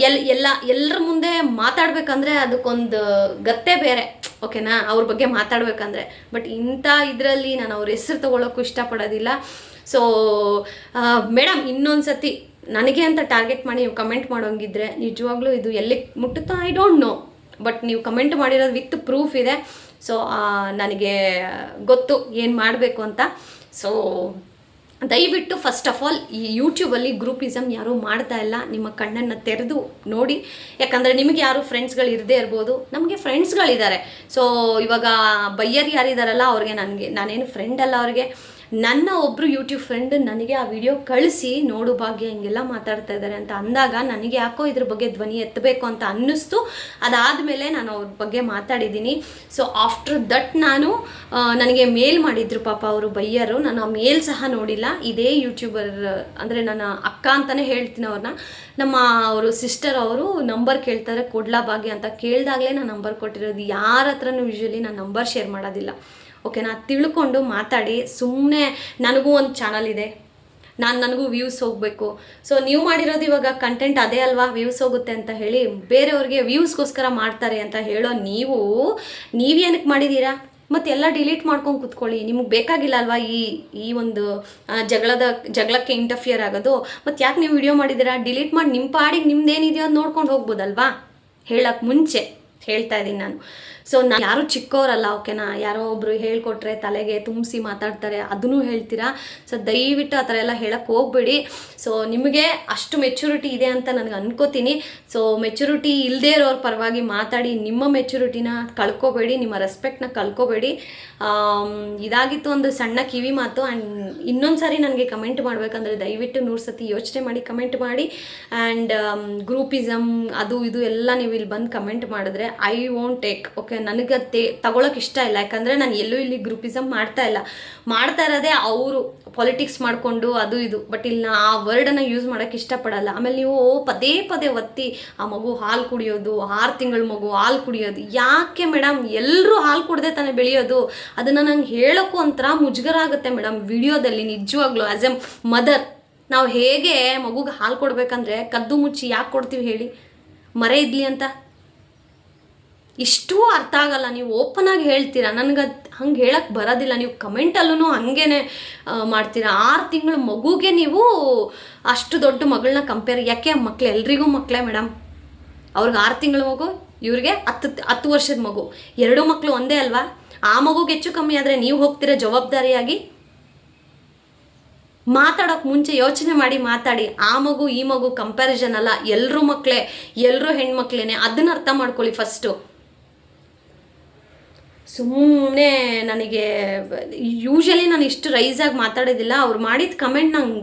Speaker 1: ಎಲ್, ಎಲ್ಲ ಎಲ್ಲರ ಮುಂದೆ ಮಾತಾಡ್ಬೇಕಂದ್ರೆ ಅದಕ್ಕೊಂದು ಗತ್ತೆ ಬೇರೆ. ಓಕೆನಾ ಅವ್ರ ಬಗ್ಗೆ ಮಾತಾಡ್ಬೇಕಂದ್ರೆ. ಬಟ್ ಇಂಥ ಇದರಲ್ಲಿ ನಾನು ಅವ್ರ ಹೆಸರು ತೊಗೊಳೋಕ್ಕೂ ಇಷ್ಟಪಡೋದಿಲ್ಲ. ಸೊ ಮೇಡಮ್ ಇನ್ನೊಂದು ಸತಿ ನನಗೆ ಅಂತ ಟಾರ್ಗೆಟ್ ಮಾಡಿ ನೀವು ಕಮೆಂಟ್ ಮಾಡೋಂಗಿದ್ರೆ ನಿಜವಾಗ್ಲೂ ಇದು ಎಲ್ಲಿ ಮುಟ್ಟುತ್ತೋ ಐ ಡೋಂಟ್ ನೋ ಬಟ್ ನೀವು ಕಮೆಂಟ್ ಮಾಡಿರೋದು ವಿತ್ ಪ್ರೂಫ್ ಇದೆ. ಸೊ ನನಗೆ ಗೊತ್ತು ಏನು ಮಾಡಬೇಕು ಅಂತ. ಸೊ ದಯವಿಟ್ಟು ಫಸ್ಟ್ ಆಫ್ ಆಲ್ ಈ ಯೂಟ್ಯೂಬಲ್ಲಿ ಗ್ರೂಪಿಸಮ್ ಯಾರೂ ಮಾಡ್ತಾ ಇಲ್ಲ. ನಿಮ್ಮ ಕಣ್ಣನ್ನು ತೆರೆದು ನೋಡಿ. ಯಾಕಂದರೆ ನಿಮಗೆ ಯಾರು ಫ್ರೆಂಡ್ಸ್ಗಳು ಇರದೇ ಇರ್ಬೋದು. ನಮಗೆ ಫ್ರೆಂಡ್ಸ್ಗಳಿದ್ದಾರೆ ಸೊ ಇವಾಗ ಬಯ್ಯರ್ ಯಾರಿದ್ದಾರಲ್ಲ ಅವ್ರಿಗೆ ನನಗೆ, ನಾನೇನು ಫ್ರೆಂಡ್ ಅಲ್ಲ ಅವ್ರಿಗೆ. ನನ್ನ ಒಬ್ಬರು ಯೂಟ್ಯೂಬ್ ಫ್ರೆಂಡ್ ನನಗೆ ಆ ವಿಡಿಯೋ ಕಳಿಸಿ, ನೋಡು ಭಾಗ್ಯ, ಹಿಂಗೆಲ್ಲ ಮಾತಾಡ್ತಾ ಇದ್ದಾರೆ ಅಂತ ಅಂದಾಗ ನನಗೆ ಯಾಕೋ ಇದ್ರ ಬಗ್ಗೆ ಧ್ವನಿ ಎತ್ತಬೇಕು ಅಂತ ಅನ್ನಿಸ್ತು. ಅದಾದಮೇಲೆ ನಾನು ಅವ್ರ ಬಗ್ಗೆ ಮಾತಾಡಿದ್ದೀನಿ. ಸೊ ಆಫ್ಟರ್ ದಟ್ ನಾನು ನನಗೆ ಮೇಲ್ ಮಾಡಿದ್ರು ಪಾಪ ಅವರು ಬೈಯರು. ನಾನು ಆ ಮೇಲ್ ಸಹ ನೋಡಿಲ್ಲ. ಇದೇ ಯೂಟ್ಯೂಬರ್ ಅಂದರೆ ನನ್ನ ಅಕ್ಕ ಅಂತಲೇ ಹೇಳ್ತೀನಿ ಅವ್ರನ್ನ ನಮ್ಮ ಅವರು ಸಿಸ್ಟರ್ ಅವರು ನಂಬರ್ ಕೇಳ್ತಾರೆ, ಕೊಡ್ಲಾ ಭಾಗ್ಯ ಅಂತ ಕೇಳಿದಾಗಲೇ ನಾನು ನಂಬರ್ ಕೊಟ್ಟಿರೋದು. ಯಾರ ಹತ್ರನೂ ಯೂಶ್ವಲಿ ನಾನು ನಂಬರ್ ಶೇರ್ ಮಾಡೋದಿಲ್ಲ. ಓಕೆನಾ ತಿಳ್ಕೊಂಡು ಮಾತಾಡಿ ಸುಮ್ಮನೆ ನನಗೂ ಒಂದು ಚಾನಲ್ ಇದೆ. ನಾನು ನನಗೂ ವ್ಯೂಸ್ ಹೋಗಬೇಕು. ಸೊ ನೀವು ಮಾಡಿರೋದು ಇವಾಗ ಕಂಟೆಂಟ್ ಅದೇ ಅಲ್ವಾ? ವ್ಯೂಸ್ ಹೋಗುತ್ತೆ ಅಂತ ಹೇಳಿ ಬೇರೆಯವ್ರಿಗೆ ವ್ಯೂಸ್ಗೋಸ್ಕರ ಮಾಡ್ತಾರೆ ಅಂತ ಹೇಳೋ ನೀವು ನೀವೇನಕ್ಕೆ ಮಾಡಿದ್ದೀರಾ ಮತ್ತು ಎಲ್ಲ ಡಿಲೀಟ್ ಮಾಡ್ಕೊಂಡು ಕುತ್ಕೊಳ್ಳಿ. ನಿಮಗೆ ಬೇಕಾಗಿಲ್ಲ ಅಲ್ವಾ ಈ ಈ ಒಂದು ಜಗಳದ, ಜಗಳಕ್ಕೆ ಇಂಟರ್ಫಿಯರ್ ಆಗೋದು? ಮತ್ತು ಯಾಕೆ ನೀವು ವಿಡಿಯೋ ಮಾಡಿದ್ದೀರಾ ಡಿಲೀಟ್ ಮಾಡಿ ನಿಮ್ಮ ಪಾಡಿಗೆ ನಿಮ್ದೇನಿದೆಯೋ ಅದು ನೋಡ್ಕೊಂಡು ಹೋಗ್ಬೋದಲ್ವಾ? ಹೇಳಕ್ಕೆ ಮುಂಚೆ ಹೇಳ್ತಾ ಇದ್ದೀನಿ ನಾನು. ಸೊ ನಾ ಯಾರು ಚಿಕ್ಕವರಲ್ಲ ಓಕೆನಾ ಯಾರೋ ಒಬ್ರು ಹೇಳ್ಕೊಟ್ರೆ ತಲೆಗೆ ತುಂಬಿಸಿ ಮಾತಾಡ್ತಾರೆ ಅದನ್ನು ಹೇಳ್ತೀರಾ? ಸೊ ದಯವಿಟ್ಟು ಆ ಥರ ಎಲ್ಲ ಹೇಳಕ್ಕೆ ಹೋಗ್ಬೇಡಿ. ಸೊ ನಿಮಗೆ ಅಷ್ಟು ಮೆಚುರಿಟಿ ಇದೆ ಅಂತ ನನಗೆ ಅನ್ಕೋತೀನಿ. ಸೊ ಮೆಚುರಿಟಿ ಇಲ್ಲದೇ ಇರೋರ ಪರವಾಗಿ ಮಾತಾಡಿ ನಿಮ್ಮ ಮೆಚುರಿಟಿನ ಕಳ್ಕೊಬೇಡಿ ನಿಮ್ಮ ರೆಸ್ಪೆಕ್ಟ್ನ ಕಳ್ಕೊಬೇಡಿ. ಆಮ್, ಇದಾಗಿತ್ತು ಒಂದು ಸಣ್ಣ ಕಿವಿ ಮಾತು. ಆ್ಯಂಡ್ ಇನ್ನೊಂದು ಸಾರಿ ನನಗೆ ಕಮೆಂಟ್ ಮಾಡಬೇಕಂದ್ರೆ ದಯವಿಟ್ಟು ನೂರು ಸತಿ ಯೋಚನೆ ಮಾಡಿ ಕಮೆಂಟ್ ಮಾಡಿ. ಆ್ಯಂಡ್ ಗ್ರೂಪಿಸಮ್ ಅದು ಇದು ಎಲ್ಲ ನೀವು ಇಲ್ಲಿ ಬಂದು ಕಮೆಂಟ್ ಮಾಡಿದ್ರೆ ಐ ವೋಂಟ್ ಟೇಕ್ ಓಕೆ ನನಗೆ ತೇ ತಗೊಳಕ್ಕೆ ಇಷ್ಟ ಇಲ್ಲ. ಯಾಕಂದರೆ ನಾನು ಎಲ್ಲೂ ಇಲ್ಲಿ ಗ್ರೂಪಿಸಮ್ ಮಾಡ್ತಾ ಇಲ್ಲ. ಮಾಡ್ತಾ ಇರೋದೇ ಅವರು. ಪಾಲಿಟಿಕ್ಸ್ ಮಾಡಿಕೊಂಡು ಅದು ಇದು. ಬಟ್ ಇಲ್ಲಿ ನಾ ಆ ವರ್ಡನ್ನು ಯೂಸ್ ಮಾಡೋಕ್ಕೆ ಇಷ್ಟಪಡಲ್ಲ ಆಮೇಲೆ ನೀವು ಪದೇ ಪದೇ ಒತ್ತಿ, ಆ ಮಗು ಹಾಲು ಕುಡಿಯೋದು, ಆರು ತಿಂಗಳ ಮಗು ಹಾಲು ಕುಡಿಯೋದು, ಯಾಕೆ ಮೇಡಮ್ ಎಲ್ಲರೂ ಹಾಲು ಕುಡ್ದೆ ತಾನೇ ಬೆಳೆಯೋದು? ಅದನ್ನು ನಂಗೆ ಹೇಳೋಕ್ಕೂ ಒಂಥರ ಮುಜುಗರ ಆಗುತ್ತೆ ಮೇಡಮ್ ವಿಡಿಯೋದಲ್ಲಿ ನಿಜವಾಗ್ಲೂ ಆ್ಯಸ್ ಎ ಮದರ್ ನಾವು ಹೇಗೆ ಮಗುಗೆ ಹಾಲು ಕೊಡಬೇಕಂದ್ರೆ ಕದ್ದು ಮುಚ್ಚಿ ಯಾಕೆ ಕೊಡ್ತೀವಿ ಹೇಳಿ? ಮರೆ ಇದ್ಲಿ ಅಂತ. ಇಷ್ಟೂ ಅರ್ಥ ಆಗಲ್ಲ. ನೀವು ಓಪನ್ ಆಗಿ ಹೇಳ್ತೀರಾ? ನನಗೆ ಹಂಗೆ ಹೇಳಕ್ಕೆ ಬರೋದಿಲ್ಲ. ನೀವು ಕಮೆಂಟಲ್ಲೂ ಹಾಗೇನೆ ಮಾಡ್ತೀರಾ? ಆರು ತಿಂಗಳ ಮಗುಗೆ ನೀವು ಅಷ್ಟು ದೊಡ್ಡ ಮಗಳನ್ನ ಕಂಪೇರ್ ಯಾಕೆ ಮಕ್ಳು ಎಲ್ರಿಗೂ ಮಕ್ಕಳೇ ಮೇಡಮ್ ಅವ್ರಿಗೆ ಆರು ತಿಂಗಳ ಮಗು, ಇವ್ರಿಗೆ ಹತ್ತು ಹತ್ತು ವರ್ಷದ ಮಗು. ಎರಡೂ ಮಕ್ಕಳು ಒಂದೇ ಅಲ್ವಾ? ಆ ಮಗುಗೆ ಹೆಚ್ಚು ಕಮ್ಮಿ ಆದರೆ ನೀವು ಹೋಗ್ತೀರಾ ಜವಾಬ್ದಾರಿಯಾಗಿ? ಮಾತಾಡೋಕೆ ಮುಂಚೆ ಯೋಚನೆ ಮಾಡಿ ಮಾತಾಡಿ. ಆ ಮಗು, ಈ ಮಗು ಕಂಪ್ಯಾರಿಸನ್ ಅಲ್ಲ. ಎಲ್ಲರೂ ಮಕ್ಕಳೇ ಎಲ್ಲರೂ ಹೆಣ್ಮಕ್ಳೇನೆ. ಅದನ್ನ ಅರ್ಥ ಮಾಡ್ಕೊಳ್ಳಿ ಫಸ್ಟು ಸುಮ್ಮನೆ ನನಗೆ ಯೂಶಲಿ ನಾನು ಇಷ್ಟು ರೈಸ್ ಆಗಿ ಮಾತಾಡೋದಿಲ್ಲ. ಅವ್ರು ಮಾಡಿದ ಕಮೆಂಟ್ ನಂಗೆ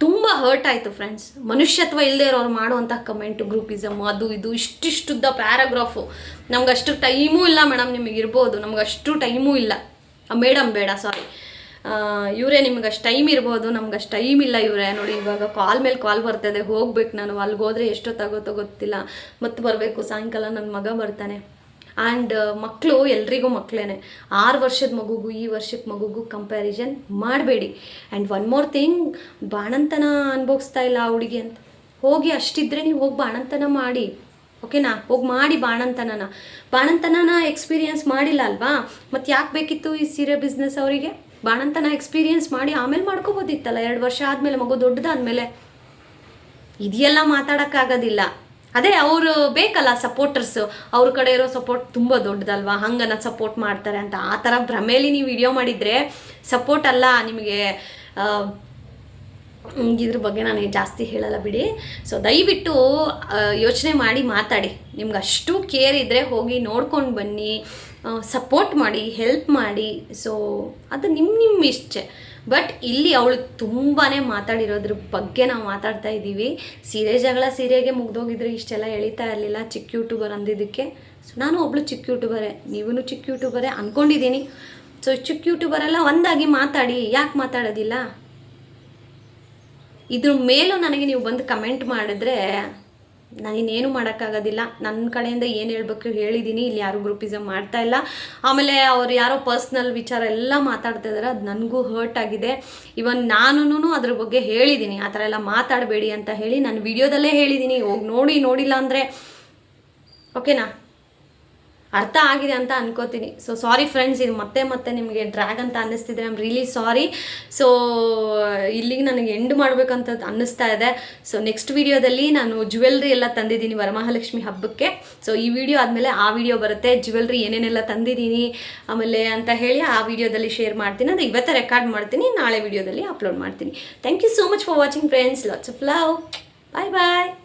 Speaker 1: ತುಂಬ ಹರ್ಟ್ ಆಯಿತು ಫ್ರೆಂಡ್ಸ್ ಮನುಷ್ಯತ್ವ ಇಲ್ಲದೆ ಇರೋರು ಮಾಡುವಂಥ ಕಮೆಂಟು ಗ್ರೂಪಿಸಮ್ ಅದು ಇದು, ಇಷ್ಟಿಷ್ಟುದ್ದ ಪ್ಯಾರಾಗ್ರಾಫು ನಮ್ಗೆ ಅಷ್ಟು ಟೈಮೂ ಇಲ್ಲ ಮೇಡಮ್ ನಿಮಗೆ ಇರ್ಬೋದು. ನಮ್ಗೆ ಅಷ್ಟು ಟೈಮೂ ಇಲ್ಲ. ಮೇಡಮ್ ಬೇಡ ಸಾರಿ ಇವರೇ ನಿಮ್ಗೆ ಅಷ್ಟು ಟೈಮ್ ಇರ್ಬೋದು. ನಮ್ಗೆ ಅಷ್ಟು ಟೈಮ್ ಇಲ್ಲ ಇವರೇ. ನೋಡಿ, ಇವಾಗ ಕಾಲ್ ಮೇಲೆ ಕಾಲ್ ಬರ್ತದೆ ಹೋಗ್ಬೇಕು ನಾನು. ಅಲ್ಲಿಗೆ ಹೋದರೆ ಎಷ್ಟೊತ್ತಾಗುತ್ತೋ ಗೊತ್ತಿಲ್ಲ. ಮತ್ತೆ ಬರಬೇಕು. ಸಾಯಂಕಾಲ ನನ್ನ ಮಗ ಬರ್ತಾನೆ. ಆ್ಯಂಡ್ ಮಕ್ಕಳು ಎಲ್ರಿಗೂ ಮಕ್ಕಳೇ ಆರು ವರ್ಷದ ಮಗುಗೂ, ಈ ವರ್ಷದ ಮಗುಗೂ ಕಂಪ್ಯಾರಿಸನ್ ಮಾಡಬೇಡಿ. ಆ್ಯಂಡ್ ಒನ್ ಮೋರ್ ಥಿಂಗ್ ಬಾಣಂತನ ಅನ್ಭೋಗಿಸ್ತಾ ಇಲ್ಲ ಆ ಹುಡುಗಿ ಅಂತ. ಹೋಗಿ ಅಷ್ಟಿದ್ರೆ ನೀವು ಹೋಗಿ ಬಾಣಂತನ ಮಾಡಿ. ಓಕೆನಾ ಹೋಗಿ ಮಾಡಿ ಬಾಣಂತನನ. ಬಾಣಂತನನ ಎಕ್ಸ್ಪೀರಿಯನ್ಸ್ ಮಾಡಿಲ್ಲ ಅಲ್ವಾ? ಮತ್ತು ಯಾಕೆ ಬೇಕಿತ್ತು ಈ ಸೀರೆ ಬಿಸ್ನೆಸ್ ಅವರಿಗೆ? ಬಾಣಂತನ ಎಕ್ಸ್ಪೀರಿಯನ್ಸ್ ಮಾಡಿ ಆಮೇಲೆ ಮಾಡ್ಕೋಬೋದಿತ್ತಲ್ಲ? ಎರಡು ವರ್ಷ ಆದಮೇಲೆ ಮಗು ದೊಡ್ಡದಾದ್ಮೇಲೆ. ಇದೆಲ್ಲ ಮಾತಾಡೋಕ್ಕಾಗೋದಿಲ್ಲ. ಅದೇ ಅವರು ಬೇಕಲ್ಲ ಸಪೋರ್ಟರ್ಸ್ ಅವ್ರ ಕಡೆ ಇರೋ ಸಪೋರ್ಟ್ ತುಂಬ ದೊಡ್ಡದಲ್ವಾ? ಹಂಗನ್ನ ಸಪೋರ್ಟ್ ಮಾಡ್ತಾರೆ ಅಂತ. ಆ ಥರ ಭ್ರಮೇಲಿ ನೀವು ವಿಡಿಯೋ ಮಾಡಿದರೆ ಸಪೋರ್ಟ್ ಅಲ್ಲ, ನಿಮಗೆ ಇದ್ರ ಬಗ್ಗೆ ನಾನು ಜಾಸ್ತಿ ಹೇಳಲ್ಲ ಬಿಡಿ. ಸೊ ದಯವಿಟ್ಟು ಯೋಚನೆ ಮಾಡಿ ಮಾತಾಡಿ. ನಿಮ್ಗೆ ಅಷ್ಟು ಕೇರ್ ಇದ್ದರೆ ಹೋಗಿ ನೋಡ್ಕೊಂಡು ಬನ್ನಿ. ಸಪೋರ್ಟ್ ಮಾಡಿ ಹೆಲ್ಪ್ ಮಾಡಿ. ಸೊ ಅದು ನಿಮ್ಮ ನಿಮ್ಮ ಇಷ್ಟೆ. ಬಟ್ ಇಲ್ಲಿ ಅವಳು ತುಂಬಾ ಮಾತಾಡಿರೋದ್ರ ಬಗ್ಗೆ ನಾವು ಮಾತಾಡ್ತಾ ಇದ್ದೀವಿ. ಸೀರೆ ಜಗಳ ಸೀರೆಗೆ ಮುಗ್ದೋಗಿದ್ರೆ ಇಷ್ಟೆಲ್ಲ ಎಳಿತಾ ಇರಲಿಲ್ಲ. ಚಿಕ್ಕ ಯೂಟ್ಯೂಬರ್ ಅಂದಿದ್ದಕ್ಕೆ. ಸೊ ನಾನು ಒಬ್ಳು ಚಿಕ್ಕ ಯೂಟ್ಯೂಬರೇ ನೀವೂ ಚಿಕ್ಕ ಯೂಟ್ಯೂಬರೇ ಅಂದ್ಕೊಂಡಿದ್ದೀನಿ ಸೊ ಚಿಕ್ಕ ಯೂಟ್ಯೂಬರೆಲ್ಲ ಒಂದಾಗಿ ಮಾತಾಡಿ. ಯಾಕೆ ಮಾತಾಡೋದಿಲ್ಲ? ಇದ್ರ ಮೇಲೂ ನನಗೆ ನೀವು ಬಂದು ಕಮೆಂಟ್ ಮಾಡಿದ್ರೆ ನಾನಿನ್ನೇನು ಮಾಡೋಕ್ಕಾಗೋದಿಲ್ಲ. ನನ್ನ ಕಡೆಯಿಂದ ಏನು ಹೇಳಬೇಕು ಹೇಳಿದ್ದೀನಿ ಇಲ್ಲಿ ಯಾರು ಗ್ರೂಪಿಸಮ್ ಮಾಡ್ತಾ ಇಲ್ಲ. ಆಮೇಲೆ ಅವ್ರು ಯಾರೋ ಪರ್ಸ್ನಲ್ ವಿಚಾರ ಎಲ್ಲ ಮಾತಾಡ್ತಾ ಇದ್ದಾರೆ ಅದು ನನಗೂ ಹರ್ಟ್ ಆಗಿದೆ. ಇವನ್ ನಾನು ಅದ್ರ ಬಗ್ಗೆ ಹೇಳಿದ್ದೀನಿ ಆ ಥರ ಎಲ್ಲ ಮಾತಾಡಬೇಡಿ ಅಂತ ಹೇಳಿ ನಾನು ವಿಡಿಯೋದಲ್ಲೇ ಹೇಳಿದ್ದೀನಿ ಹೋಗಿ ನೋಡಿ, ನೋಡಿಲ್ಲ ಅಂದರೆ. ಓಕೆನಾ ಅರ್ಥ ಆಗಿದೆ ಅಂತ ಅನ್ಕೋತೀನಿ. ಸೊ ಸಾರಿ ಫ್ರೆಂಡ್ಸ್ ಇದು ಮತ್ತೆ ಮತ್ತೆ ನಿಮಗೆ ಡ್ರ್ಯಾಗ್ ಅಂತ ಅನ್ನಿಸ್ತಿದ್ರೆ ಐಮ್ ರಿಯಲಿ ಸಾರಿ ಸೊ ಇಲ್ಲಿಗೆ ನನಗೆ ಎಂಡ್ ಮಾಡಬೇಕಂತ ಅನ್ನಿಸ್ತಾ ಇದೆ. ಸೊ ನೆಕ್ಸ್ಟ್ ವಿಡಿಯೋದಲ್ಲಿ ನಾನು ಜ್ಯುವೆಲ್ರಿ ಎಲ್ಲ ತಂದಿದ್ದೀನಿ ವರಮಹಾಲಕ್ಷ್ಮಿ ಹಬ್ಬಕ್ಕೆ. ಸೊ ಈ ವಿಡಿಯೋ ಆದಮೇಲೆ ಆ ವಿಡಿಯೋ ಬರುತ್ತೆ. ಜ್ಯುವೆಲ್ರಿ ಏನೇನೆಲ್ಲ ತಂದಿದ್ದೀನಿ ಆಮೇಲೆ ಅಂತ ಹೇಳಿ ಆ ವಿಡಿಯೋದಲ್ಲಿ ಶೇರ್ ಮಾಡ್ತೀನಿ. ಅದು ಇವತ್ತೇ ರೆಕಾರ್ಡ್ ಮಾಡ್ತೀನಿ. ನಾಳೆ ವಿಡಿಯೋದಲ್ಲಿ ಅಪ್ಲೋಡ್ ಮಾಡ್ತೀನಿ. Thank you so much for watching friends lots of love bye bye